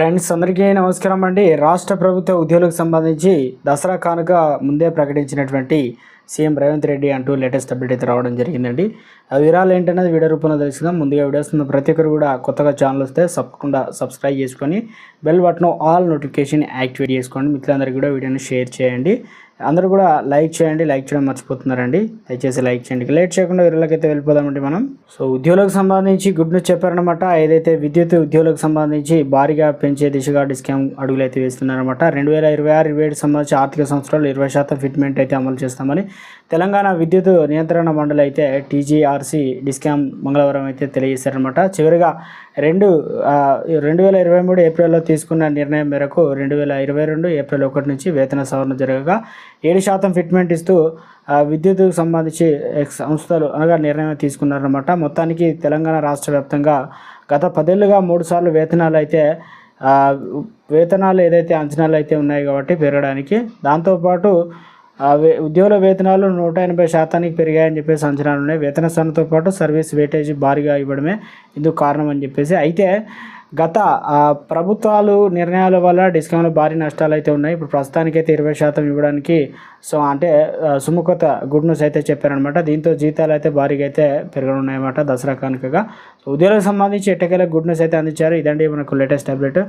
Friends అందరికీ నమస్కారం అండి. రాష్ట్ర ప్రభుత్వ ఉద్యోగులకు సంబంధించి దసరా కానుక ముందే ప్రకటించినటువంటి సీఎం రేవంత్ రెడ్డి అంటూ లేటెస్ట్ అప్డేట్ అయితే రావడం జరిగిందండి. ఆ వివరాలు ఏంటనేది వీడియో రూపంలో తెలుసుకుందాం. ముందుగా వీడియోస్ ఉన్న ప్రతి ఒక్కరు కూడా కొత్తగా ఛానల్ వస్తే తప్పకుండా సబ్స్క్రైబ్ చేసుకొని bell button all notification activate చేసుకోండి. మిత్రులందరికీ కూడా వీడియోని షేర్ చేయండి. అందరూ కూడా లైక్ చేయండి లైక్ చేయడం మర్చిపోతున్నారండి. దయచేసి లైక్ చేయండి. లేట్ చేయకుండా వీళ్ళకైతే వెళ్ళిపోదామండి మనం. సో ఉద్యోగులకు సంబంధించి గుడ్ న్యూస్ చెప్పారనమాట ఏదైతే విద్యుత్ ఉద్యోగులకు సంబంధించి భారీగా పెంచే దిశగా డిస్కౌంట్ అడుగులు అయితే వేస్తున్నారనమాట రెండు వేల ఇరవై ఆరు ఇరవై ఏడు సంబంధించి ఆర్థిక సంవత్సరాలు ఇరవై శాతం ఫిట్మెంట్ అయితే అమలు చేస్తామని తెలంగాణ విద్యుత్ నియంత్రణ మండలి అయితే టీజీఆర్సీ డిస్కామ్ మంగళవారం అయితే తెలియజేశారనమాట చివరిగా రెండు రెండు వేల ఇరవై మూడు ఏప్రిల్లో తీసుకున్న నిర్ణయం మేరకు రెండు వేల ఇరవై రెండు ఏప్రిల్ ఒకటి నుంచి వేతన సవరణ జరగగా ఏడు శాతం ఫిట్మెంట్ ఇస్తూ విద్యుత్కు సంబంధించి సంస్థలు అనగా నిర్ణయం తీసుకున్నారన్నమాట. మొత్తానికి తెలంగాణ రాష్ట్ర వ్యాప్తంగా గత పదేళ్ళుగా మూడు సార్లు వేతనాలు అయితే వేతనాలు ఏదైతే అంచనాలు అయితే ఉన్నాయి కాబట్టి పెరగడానికి దాంతోపాటు ఉద్యోగుల వేతనాలు నూట ఎనభై శాతానికి పెరిగాయని చెప్పేసి అంచనాలు ఉన్నాయి. వేతన స్థానంతో పాటు సర్వీస్ వేటేజ్ భారీగా ఇవ్వడమే ఇందుకు కారణం అని చెప్పేసి. అయితే గత ప్రభుత్వాలు నిర్ణయాల వల్ల డిస్కౌంట్లో భారీ నష్టాలు అయితే ఉన్నాయి. ఇప్పుడు ప్రస్తుతానికైతే ఇరవై శాతం ఇవ్వడానికి సో అంటే సుముఖత గుడ్ న్యూస్ అయితే చెప్పారనమాట దీంతో జీతాలు అయితే భారీగా అయితే పెరగనున్నాయన్నమాట దసరా కానుకగా. ఉద్యోగులకు సంబంధించి ఎట్టకేలకు గుడ్ న్యూస్ అయితే అందించారు. ఇదండి మనకు లేటెస్ట్ అప్డేట్.